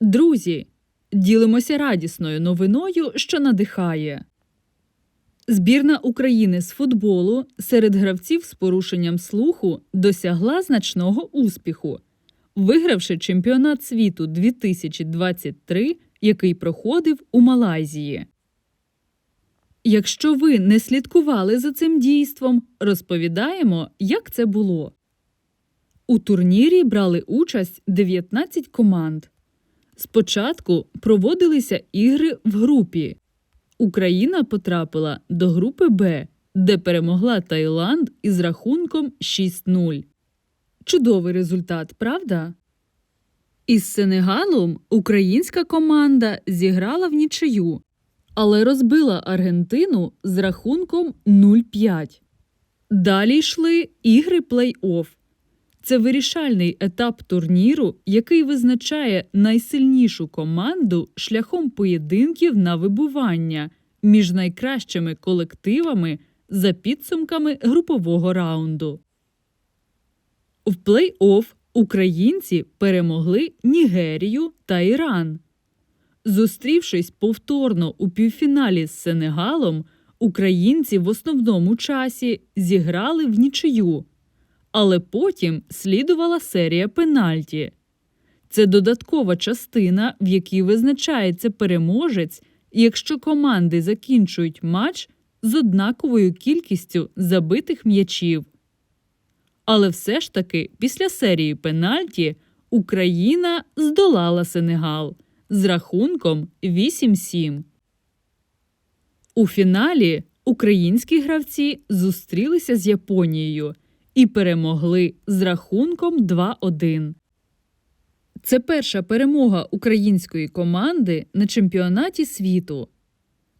Друзі, ділимося радісною новиною, що надихає. Збірна України з футболу серед гравців з порушенням слуху досягла значного успіху, вигравши чемпіонат світу 2023, який проходив у Малайзії. Якщо ви не слідкували за цим дійством, розповідаємо, як це було. У турнірі брали участь 19 команд. Спочатку проводилися ігри в групі. Україна потрапила до групи Б, де перемогла Таїланд із рахунком 6-0. Чудовий результат, правда? Із Сенегалом українська команда зіграла в нічию, але розбила Аргентину з рахунком 0-5. Далі йшли ігри плей-офф. Це вирішальний етап турніру, який визначає найсильнішу команду шляхом поєдинків на вибування між найкращими колективами за підсумками групового раунду. В плей-офф українці перемогли Нігерію та Іран. Зустрівшись повторно у півфіналі з Сенегалом, українці в основному часі зіграли в нічию але потім слідувала серія пенальті. Це додаткова частина, в якій визначається переможець, якщо команди закінчують матч з однаковою кількістю забитих м'ячів. Але все ж таки після серії пенальті Україна здолала Сенегал з рахунком 8-7. У фіналі українські гравці зустрілися з Японією і перемогли з рахунком 2-1. Це перша перемога української команди на чемпіонаті світу.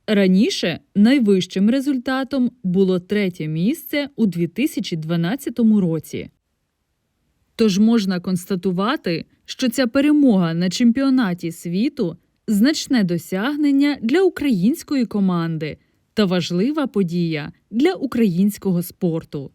Раніше найвищим результатом було третє місце у 2012 році. Тож можна констатувати, що ця перемога на чемпіонаті світу значне досягнення для української команди та важлива подія для українського спорту.